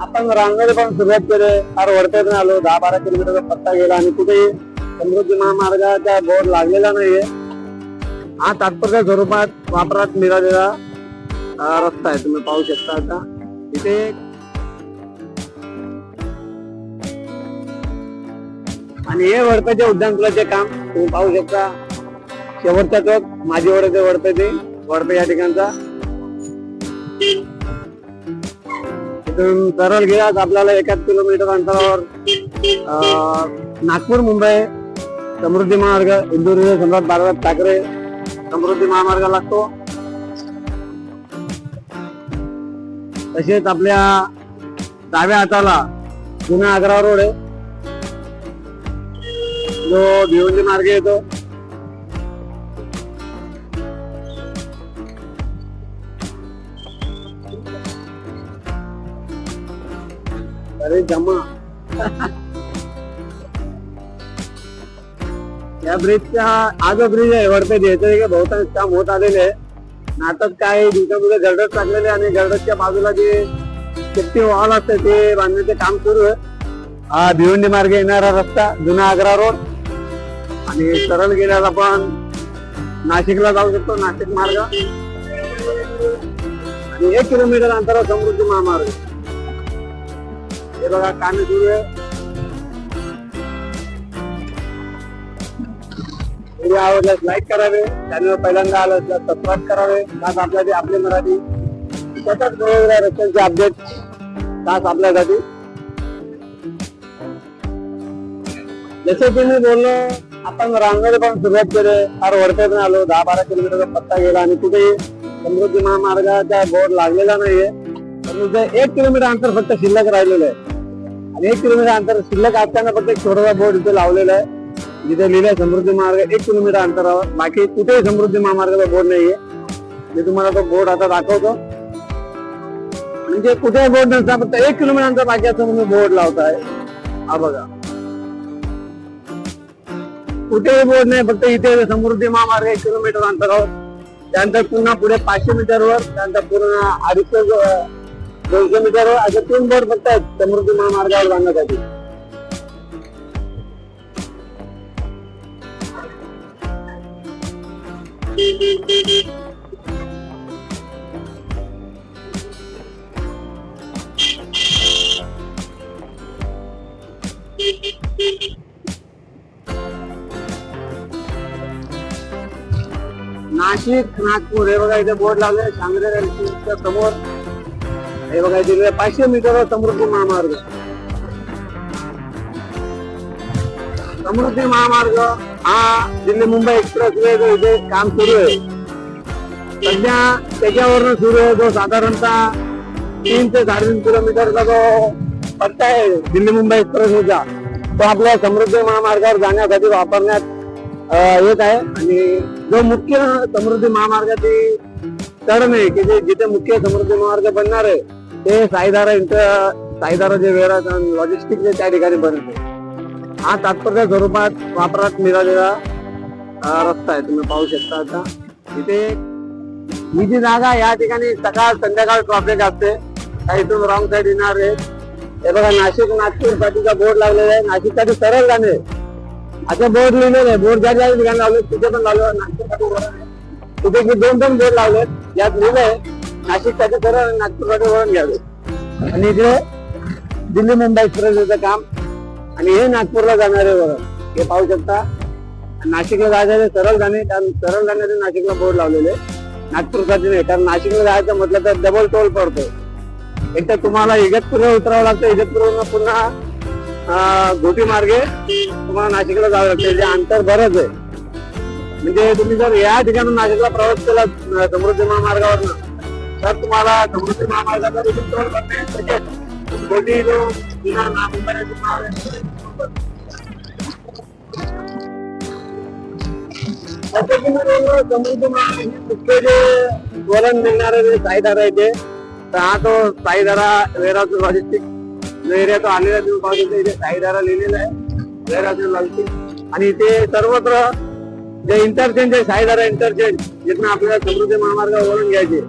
आपण रांगोळी पण सुरुवात केली. फार वरतेतून आलो. दहा बारा किलोमीटरचा पत्ता गेला आणि कुठेही समृद्धी महामार्गाचा बोर्ड लागलेला नाहीये. हा तात्पुरत्या स्वरूपात वापरात मिळालेला रस्ता आहे. तुम्ही पाहू शकता आता. इथे आणि हे वडपचे उड्डाणपुलाचे काम तुम्ही पाहू शकता. शेवटचा चौक माझी वडते वडते ते वडपे या ठिकाणचा. तिथून सरळ गेलात आपल्याला एकाच किलोमीटर अंतरावर नागपूर मुंबई समृद्धी महामार्ग इंदूर सम्राट बाळासाहेब ठाकरे समृद्धी महामार्ग लागतो. तसेच आपल्या डाव्या हाताला जुना आग्रा रोड आहे. जो भिवंडी मार्गे येतो. अरे जमा. या ब्रिजचा हा जो ब्रिज आहे वरते घ्यायचं की बहुतांश काम होत आलेले आहे. नाटक काय दिवसामध्ये गरडत टाकलेले आणि गरडतच्या बाजूला जे सेफ्टी वॉल असते ते बांधण्याचे काम सुरू आहे. हा भिवंडी मार्गे येणारा रस्ता जुना आग्रा रोड. आणि सरळ गेल्यास आपण नाशिकला जाऊ शकतो नाशिक मार्ग. आणि एक किलोमीटर अंतरावर समृद्धी महामार्ग. हे बघा कान सुरू व्हिडिओ आवडल्यास लाईक करावे चॅनल पहिल्यांदा आलं असल्यास सबस्क्राईब करावे. तास आपल्यासाठी आपले मराठी. सतत वेगवेगळ्या रस्त्यांचे अपडेट तास आपल्यासाठी. जसे तुम्ही बोललो आपण रांगोळी पण सुरुवात केली. फार वरतेतून आलो. दहा बारा किलोमीटरचा पत्ता गेला आणि कुठेही समृद्धी महामार्गाचा बोर्ड लागलेला नाहीये. पण एक किलोमीटर अंतर फक्त शिल्लक राहिलेलं आहे. आणि एक किलोमीटर अंतर शिल्लक असताना फक्त एक छोटासा बोर्ड इथे लावलेला आहे. जिथे लिहिलंय समृद्धी महामार्ग एक किलोमीटर अंतरावर. बाकी कुठेही समृद्धी महामार्गाचा बोर्ड नाहीये. मी तुम्हाला तो बोर्ड आता दाखवतो. म्हणजे कुठेही बोर्ड नसता फक्त एक किलोमीटर अंतर बाकी असं तुम्ही बोर्ड लावताय. हा बघा. कुठेही बोर्ड नाही फक्त इथे समृद्धी महामार्ग एक किलोमीटर अंतरावर. त्यानंतर पुन्हा पुढे पाचशे मीटरवर त्यानंतर पूर्ण अडीचशे दोनशे मीटर असे तीन बोर्ड फक्त आहेत समृद्धी महामार्गावर जाण्यासाठी. नाशिक नागपूर हे बघा इथे बोर्ड लावले सांगरे समोर. हे बघा तिकडे पाचशे मीटर समृद्धी महामार्ग. समृद्धी महामार्ग हा दिल्ली मुंबई एक्सप्रेस वे इथे काम सुरू आहे. सध्या त्याच्यावरनं सुरू आहे जो साधारणतः तीन ते साडेतीन किलोमीटरचा जो पट्टा आहे दिल्ली मुंबई एक्सप्रेस वेचा तो आपल्या समृद्धी महामार्गावर जाण्यासाठी वापरण्यात येत आहे. आणि जो मुख्य समृद्धी महामार्गाची चढण आहे की जिथे मुख्य समृद्धी महामार्ग बनणार आहे ते साईदारा इंटर साईदारा जे वेळा लॉजिस्टिक जे त्या ठिकाणी बनते. हा तात्पुरत्या स्वरूपात वापरात मिळालेला रस्ता आहे. तुम्ही पाहू शकता आता. इथे ही जी जागा या ठिकाणी सकाळ संध्याकाळ ट्रॉफिक असते. काही इथून रॉंग साईड येणार आहे. हे बघा नाशिक नागपूर साठीचा बोर्ड लागलेला आहे. नाशिकसाठी सरळ जाणे असे बोर्ड लिहिलेले आहे. बोर्ड ज्या ज्या ठिकाणी लावले तिथे पण लावले नागपूरसाठी तिथे दोन दोन बोर्ड लावलेत यात लिहिलंय नाशिकसाठी सरळ आणि वळण घ्यावे. आणि इकडे दिल्ली मुंबई एक्सप्रेसचं काम आणि हे नागपूरला जाणारे वळण. हे पाहू शकता. नाशिकला जायचं सरळ जाणे कारण सरळ जाण्याचे नाशिकला बोर्ड लावलेले. नागपूरसाठी नाही कारण नाशिकला जायचं म्हटलं तर डबल टोल पडतो एक तर तुम्हाला इगतपूरला उतरावं लागतं. इगतपुरवरून पुन्हा घोटी मार्गे तुम्हाला नाशिकला जावं लागतं. जे अंतर बरंच आहे. म्हणजे तुम्ही जर या ठिकाणी नाशिकला प्रवास केला अं, समृद्धी महामार्गावरनं तर तुम्हाला समृद्धी महामार्गाचा देखील टोल भरणे तसेच जो समृद्धी महामार्ग जे मिळणारे जे ते तर हा तो साईधारा वेराचं लॉजिस्टिक एरिया तो आलेला तुम्ही पाहू शकता इथे लिहिलेला आहे वेराचं लॉजिस्टिक आणि इथे सर्वत्र जे इंटरचेंज आहे साईदारा इंटरचेंज जिथून आपल्याला समृद्धी महामार्ग वळून घ्यायचे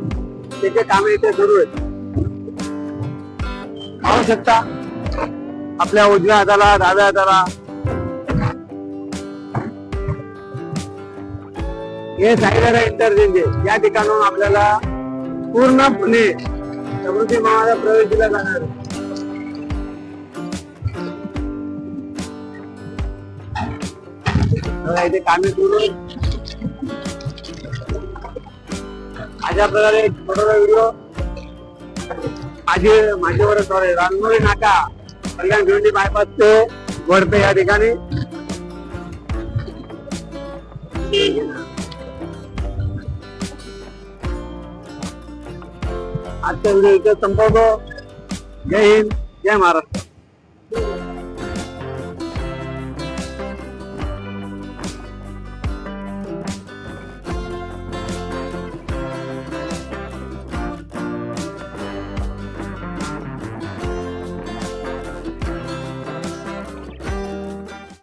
त्याचे कामे इथे सुरू आहेत. पाहू शकता आपल्या उजव्या हाताला डाव्या हाताला. हे साईदारा इंटरचेंज आहे. या ठिकाणून आपल्याला पूर्णपणे समृद्धी महाराज प्रवेश दिला जाणार आहे. इथे कामे सुरू अशा प्रकारे एक छोटासा व्हिडिओ माझे माझ्यावर सॉरी रानमोळी नाका. कल्याण भिवंडी बायपास ते वडपे या ठिकाणी. आजचा व्हिडिओ इथे संपवतो. जय हिंद जय महाराष्ट्र.